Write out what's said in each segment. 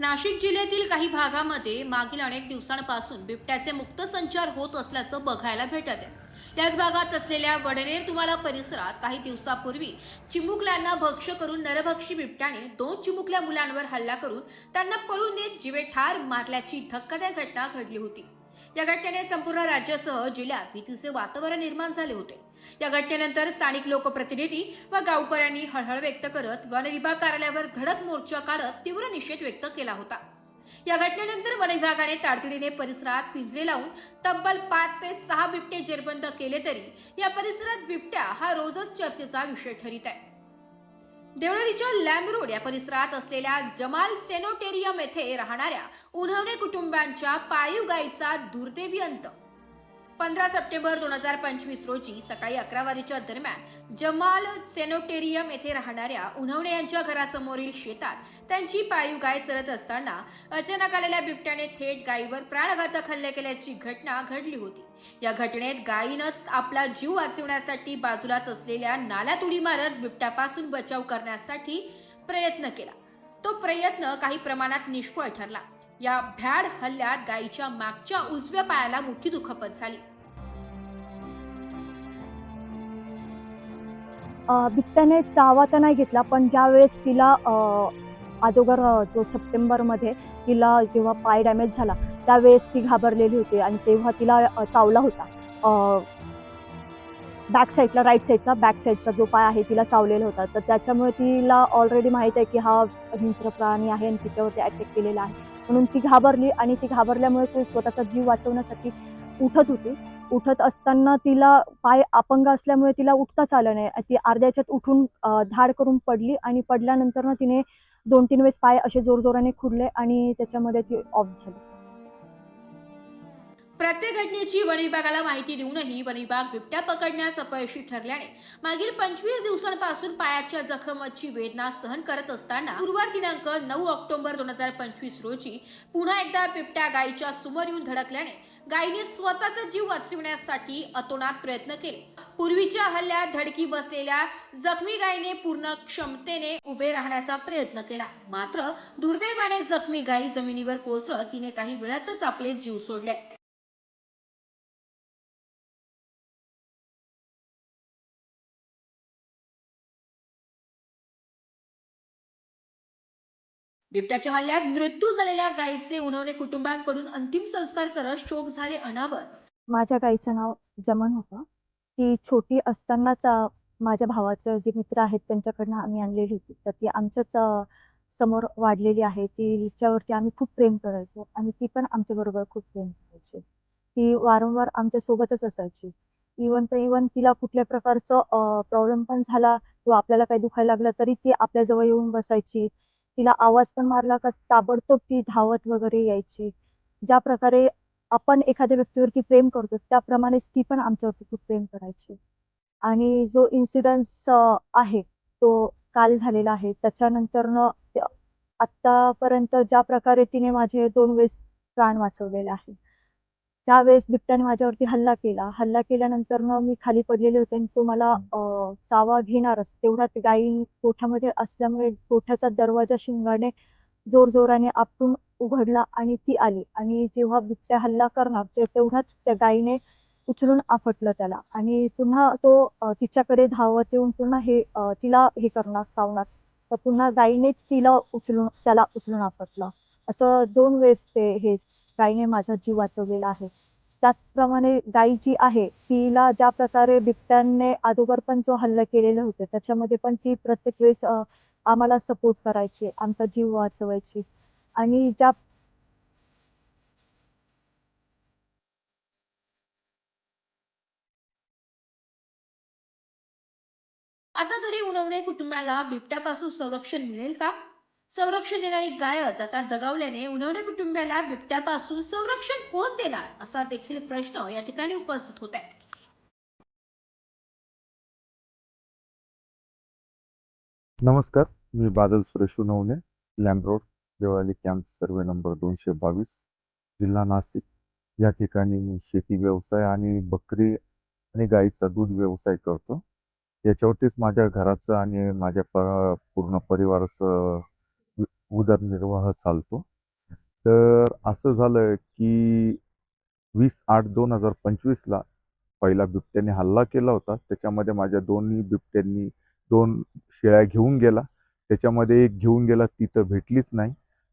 नाशिक जिल्ह्यातील काही भागामध्ये मागील अनेक दिवसांपासून बिबट्याचे मुक्त संचार होत असल्याचं बघायला भेटत आहे. त्याच भागात असलेल्या वडनेर तुम्हाला परिसरात काही दिवसापूर्वी चिमुकल्यांना भक्ष करून नरभक्षी बिबट्याने दोन चिमुकल्या मुलांवर हल्ला करून त्यांना पळून नेत जीवे ठार मारल्याची धक्कादायक घटना घडली होती. या घटनेने संपूर्ण राज्यासह जिल्ह्यात भीतीचे वातावरण निर्माण झाले होते. या घटनेनंतर स्थानिक लोकप्रतिनिधी व गावकऱ्यांनी हळहळ व्यक्त करत वनविभाग कार्यालयावर धडक मोर्चा काढत तीव्र निषेध व्यक्त केला होता. या घटनेनंतर वन विभागाने तातडीने परिसरात पिंजरे लावून तब्बल पाच ते सहा बिबटे जेरबंद केले तरी या परिसरात बिबट्या हा रोजच चर्चेचा विषय ठरीत आहे. देवळालीच्या लॅम्ब रोड या परिसरात असलेल्या जमाल सेनोटेरियम येथे राहणाऱ्या उन्हवणे कुटुंबांच्या पाळीव गायीचा दुर्दैवी अंत पंधरा सप्टेंबर दोन हजार पंचवीस रोजी सकाळी अकरा वाजेच्या दरम्यान जमाल सेनोटेरियम येथे राहणाऱ्या उन्हवणे यांच्या घरासमोरील शेतात त्यांची पाळीव गाय चरत असताना अचानक आलेल्या बिबट्याने थेट गायीवर प्राणघातक हल्ले केल्याची घटना घडली होती. या घटनेत गायीनं आपला जीव वाचवण्यासाठी बाजूलाच असलेल्या नाल्यात उडी मारत बिबट्यापासून बचाव करण्यासाठी प्रयत्न केला. तो प्रयत्न काही प्रमाणात निष्फळ ठरला. या भ्याड हल्ल्यात गायीच्या मागच्या उजव्या पायाला मोठी दुखापत झाली. बिबट्याने चावा तर नाही घेतला पण ज्या वेळेस तिला अगोदर जो सप्टेंबरमध्ये तिला जेव्हा पाय डॅमेज झाला त्यावेळेस ती घाबरलेली होती आणि तेव्हा तिला चावला होता. बॅक साईडला राईट साईडचा बॅक साईडचा जो पाय आहे तिला चावलेला होता. तर त्याच्यामुळे तिला ऑलरेडी माहीत आहे की हा हिंस्र प्राणी आहे आणि तिच्यावरती अटॅक केलेला आहे. म्हणून ती घाबरली आणि ती घाबरल्यामुळे ती स्वतःचा जीव वाचवण्यासाठी उठत होती. उठत असताना तिला पाय अपंग असल्यामुळे तिला उठताच आलं नाही. ती अर्ध्याच्यात उठून धाड करून पडली आणि पडल्यानंतर ना तिने दोन तीन वेळेस पाय असे जोरजोराने खुडले आणि त्याच्यामध्ये ती ऑफ झाली. प्रत्येक घटनेची वन विभागाला माहिती देऊनही वन विभाग बिबट्या पकडण्यास अपयशी ठरल्याने मागील पंचवीस दिवसांपासून पायाच्या जखमाची वेदना सहन करत असताना गुरुवार दिनांक नऊ ऑक्टोबर दोन हजार पंचवीस रोजी पुन्हा एकदा बिबट्या गायीच्या समोर येऊन धडकल्याने गायीने स्वतःचा जीव वाचविण्यासाठी अतोनात प्रयत्न केले. पूर्वीच्या हल्ल्यात धडकी बसलेल्या जखमी गायीने पूर्ण क्षमतेने उभे राहण्याचा प्रयत्न केला. मात्र दुर्दैवाने जखमी गायी जमिनीवर कोसळत तिने काही वेळातच आपले जीव सोडले. बिबट्याच्या हल्ल्यात मृत्यू झालेल्या गायीचे उन्हवणे कुटुंबांकडून अंतिम संस्कार करत शोक झाले अनावर. माझ्या गाईचं नाव जमन होतं. ती छोटी असतानाच माझ्या भावाचं जे मित्र आहेत त्यांच्याकडनं आम्ही आणलेली होती. तर ती आमच्याच समोर वाढलेली आहे. तिच्यावरती आम्ही खूप प्रेम करायचो आणि ती पण आमच्याबरोबर खूप प्रेम करायची. ती वारंवार आमच्या सोबतच असायची. इवन तर इवन तिला कुठल्या प्रकारचं प्रॉब्लेम पण झाला किंवा आपल्याला काही दुखायला लागलं तरी ती आपल्याजवळ येऊन बसायची. तिला आवाज पण मारला का ताबडतोब ती धावत वगैरे यायची. ज्या प्रकारे आपण एखाद्या व्यक्तीवरती प्रेम करतो त्याप्रमाणेच ती पण आमच्यावरती खूप प्रेम करायची. आणि जो इन्सिडन्स आहे तो काल झालेला आहे. त्याच्यानंतर आत्तापर्यंत ज्या प्रकारे तिने माझे दोन वेळेस प्राण वाचवलेले आहे. त्यावेळेस बिबट्याने माझ्यावरती हल्ला केला. हल्ला केल्यानंतर मी खाली पडलेले होते आणि तो मला चावा घेणारच. तेवढ्यात गाई गोठ्यामध्ये असल्यामुळे गोठ्याचा दरवाजा शिंगाने जोरजोराने आपटून उघडला आणि ती आली. आणि जेव्हा बिबट्या हल्ला करणार ते तेवढ्यात त्या गायीने उचलून आपटलं त्याला. आणि पुन्हा तो तिच्याकडे धावत येऊन पुन्हा हे तिला हे करणार चावणार. तर पुन्हा गायीने तिला उचलून त्याला उचलून आपटलं. असं दोन वेळेस ते हे गायीने माझा जीव वाचवलेला आहे. त्याचप्रमाणे गायी जी आहे तिला ज्या प्रकारे बिबट्याने अगोदर पण जो हल्ला केलेला होता त्याच्यामध्ये पण ती प्रत्येक वेळेस आम्हाला सपोर्ट करायची आमचा जीव वाचवायची. आणि ज्या आता तरी उन्हवणे कुटुंबाला बिबट्यापासून संरक्षण मिळेल का? संरक्षण देणारी गायच आता दगावल्याने उन्हवणे कुटुंबियाला बिबट्यापासून संरक्षण कोण देणार असा देखील प्रश्न या ठिकाणी उपस्थित होत आहे. नमस्कार मी Badal Suresh Unavane lamb road Deolali camp survey number दोनशे बावीस जिल्हा नाशिक. या ठिकाणी मी शेती व्यवसाय आणि बकरी आणि गाईचा दूध व्यवसाय करतो. याच्यावरतीच माझ्या घराचं आणि माझ्या पूर्ण परिवाराचं उदरनिर्वाह चालतो. तर असं झालं की वीस आठ दोन हजार पंचवीसला पहिला बिबट्याने हल्ला केला होता. त्याच्यामध्ये माझ्या दोन्ही बिबट्यांनी दोन शेळ्या घेऊन गेला. त्याच्यामध्ये एक घेऊन गेला ती तर भेटलीच नाही.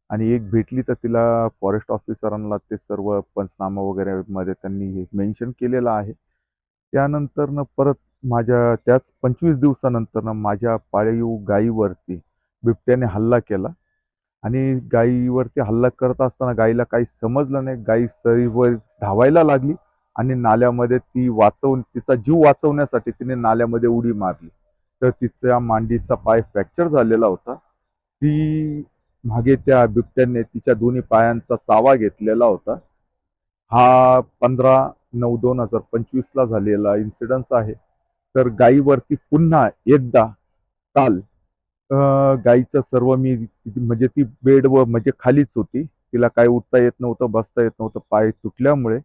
आणि एक भेटली तर तिला फॉरेस्ट ऑफिसरांना ते सर्व पंचनामा वगैरे मध्ये त्यांनी मेन्शन केलेलं आहे. त्यानंतरनं परत माझ्या त्याच पंचवीस दिवसानंतरनं माझ्या पाळीव गायीवरती बिबट्याने हल्ला केला. आणि गायीवरती हल्ला करत असताना गायीला काही समजलं नाही. गायी सरीवर धावायला लागली आणि नाल्यामध्ये ती वाचवून तिचा जीव वाचवण्यासाठी तिने नाल्यामध्ये उडी मारली. तर तिच्या मांडीचा पाय फ्रॅक्चर झालेला होता. ती मागे त्या बिबट्याने तिच्या दोन्ही पायांचा चावा घेतलेला होता. हा पंधरा नऊ दोन हजार पंचवीसला झालेला इन्सिडन्स आहे. तर गायीवरती पुन्हा एकदा काल गाईचं सर्व मी म्हणजे ती बेड व म्हणजे खालीच होती. तिला काय उठता येत नव्हतं बसता येत नव्हतं पाय तुटल्यामुळे.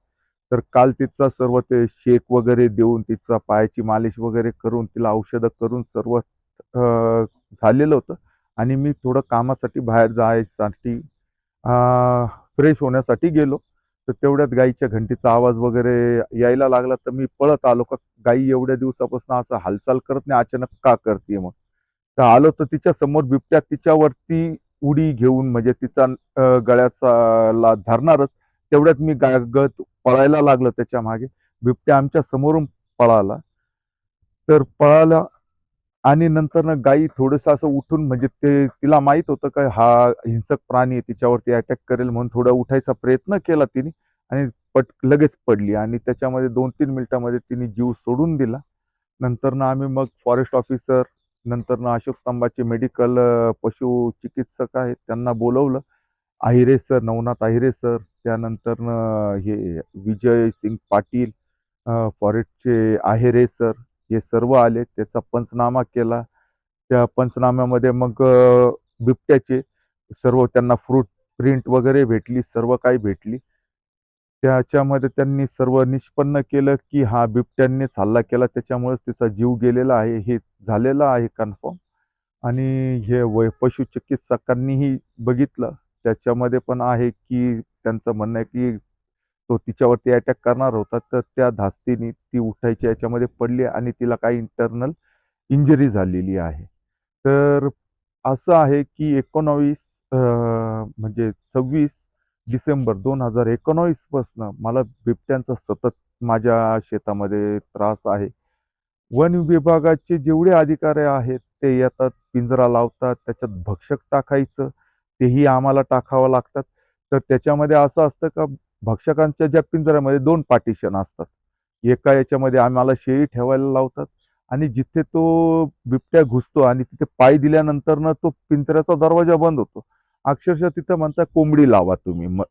तर काल तिचा सर्व ते शेक वगैरे देऊन तिचा पायाची मालिश वगैरे करून तिला औषधं करून सर्व झालेलं होतं. आणि मी थोडं कामासाठी बाहेर जायसाठी फ्रेश होण्यासाठी गेलो. तर तेवढ्यात गाईच्या घंटीचा आवाज वगैरे यायला लागला. तर मी पळत आलो. का गाई एवढ्या दिवसापासून असं हालचाल करत नाही. अचानक का करते मग? तर आलो तर तिच्या समोर बिबट्या तिच्यावरती उडी घेऊन म्हणजे तिचा गळ्याचा ला धरणारच. तेवढ्यात मी गागत पळायला लागलं त्याच्यामागे. बिबट्या आमच्या समोरून पळाला. तर पळाला आणि नंतर ना गाई थोडस असं उठून म्हणजे ते तिला माहीत होतं का हा हिंसक प्राणी आहे, तिच्यावरती अटॅक करेल म्हणून थोडा उठायचा प्रयत्न केला तिने आणि पट लगेच पडली आणि त्याच्यामध्ये दोन तीन मिनिटामध्ये तिने जीव सोडून दिला. नंतर ना आम्ही मग फॉरेस्ट ऑफिसर नंतर ना अशोक स्तंभाचे मेडिकल पशु चिकित्सक आहेत त्यांना बोलवलं. आहिरे सर नवनाथ आहिरे सर त्यानंतर हे विजय सिंग पाटील फॉरेस्टचे आहिरे सर हे सर्व आले. त्याचा पंचनामा केला. त्या पंचनाम्यामध्ये मग बिबट्याचे सर्व त्यांना फ्रूट प्रिंट वगैरे भेटली सर्व काही भेटली. त्याच्यामध्ये त्यांनी सर्व निष्पन्न केलं की हा बिबट्यांनीच हल्ला केला. त्याच्यामुळेच तिचा जीव गेलेला आहे. हे झालेलं आहे कन्फर्म आणि हे वै पशुचिकित्सकांनीही बघितलं. त्याच्यामध्ये पण आहे की त्यांचं म्हणणं आहे की तो तिच्यावरती अटॅक करणार होता. तर त्या धास्तीने ती उठायची याच्यामध्ये पडली आणि तिला काही इंटरनल इंजरी झालेली आहे. तर असं आहे की एकोणावीस म्हणजे सव्वीस डिसेंबर दोन हजार एकोणावीसपासनं मला बिबट्यांचा सतत माझ्या शेतामध्ये त्रास आहे. वन विभागाचे जेवढे अधिकारी आहेत ते येतात पिंजरा लावतात त्याच्यात भक्षक टाकायचं तेही आम्हाला टाकावं लागतात. तर त्याच्यामध्ये असं असतं का भक्षकांच्या ज्या पिंजऱ्यामध्ये दोन पार्टिशन असतात. एका याच्यामध्ये आम्हाला शेळी ठेवायला लावतात आणि जिथे तो बिबट्या घुसतो आणि तिथे पाय दिल्यानंतर ना तो पिंजऱ्याचा दरवाजा बंद होतो. अक्षरशः तिथं म्हणता कोंबडी लावा तुम्ही. मग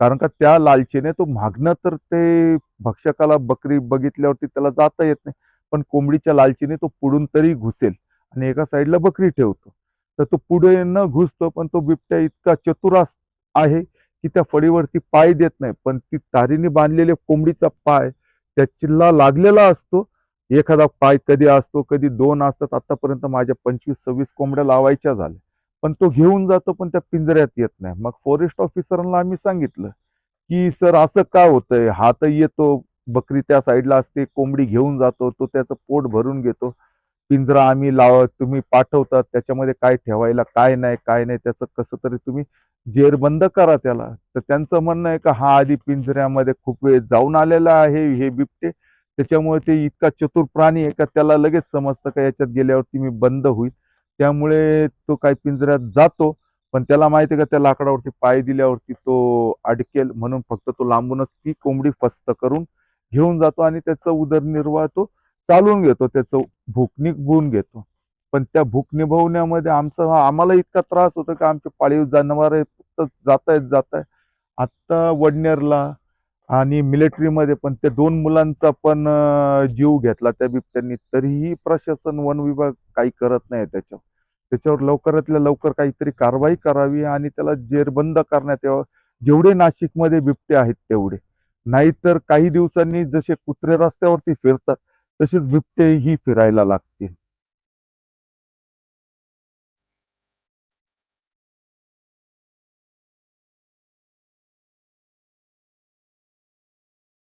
कारण का त्या लालचीने तो मागणं तर ते भक्षकाला बकरी बघितल्यावरती त्याला जाता येत नाही. पण कोंबडीच्या लालचीने तो पुढून तरी घुसेल आणि एका साईडला बकरी ठेवतो. तर तो पुढे न घुसतो पण तो बिबट्या इतका चतुरास आहे की त्या फळीवरती पाय देत नाही. पण ती तारीने बांधलेले कोंबडीचा पाय त्या चिल्ला लागलेला असतो. एखादा पाय कधी असतो कधी दोन असतात. आतापर्यंत माझ्या पंचवीस सव्वीस कोंबड्या लावायच्या झाल्या. पण तो घेऊन जातो पण त्या पिंजऱ्यात येत नाही. मग फॉरेस्ट ऑफिसरांना आम्ही सांगितलं की सर असं का होतंय? हा तर येतो बकरी त्या साईडला असते कोंबडी घेऊन जातो तो त्याचं पोट भरून घेतो. पिंजरा आम्ही लाव तुम्ही पाठवतात त्याच्यामध्ये काय ठेवायला काय नाही काय नाही त्याचं कसं तरी तुम्ही जेर बंद करा त्याला. तर त्यांचं म्हणणं आहे का हा आधी पिंजऱ्यामध्ये खूप वेळ जाऊन आलेला आहे हे बिबटे. त्याच्यामुळे ते इतका चतुर प्राणी आहे का त्याला लगेच समजतं का याच्यात गेल्यावरती मी बंद होईल. त्यामुळे तो काही पिंजऱ्यात जातो पण त्याला माहिती का त्या लाकडावरती पाय दिल्यावरती तो अडकेल म्हणून फक्त तो लांबूनच ती कोंबडी फस्त करून घेऊन जातो आणि त्याचा उदरनिर्वाह तो चालवून घेतो त्याचं भूक निभवून घेतो. पण त्या भूक निभवण्यामध्ये आमचा आम्हाला इतका त्रास होतो की आमचे पाळीव जनावर जात आहेत जात आहे आत्ता वडनेरला आणि मिलिटरीमध्ये पण त्या दोन मुलांचा पण जीव घेतला त्या बिबट्यांनी तरीही प्रशासन वन विभाग काही करत नाही त्याच्यावर. त्याच्यावर लवकरातल्या लवकर काहीतरी कारवाई करावी आणि त्याला जेरबंद करण्यात यावं. जेवढे नाशिकमध्ये बिबटे आहेत तेवढे. नाहीतर काही दिवसांनी जसे कुत्रे रस्त्यावरती फिरतात तसेच बिबटेही फिरायला लागतील.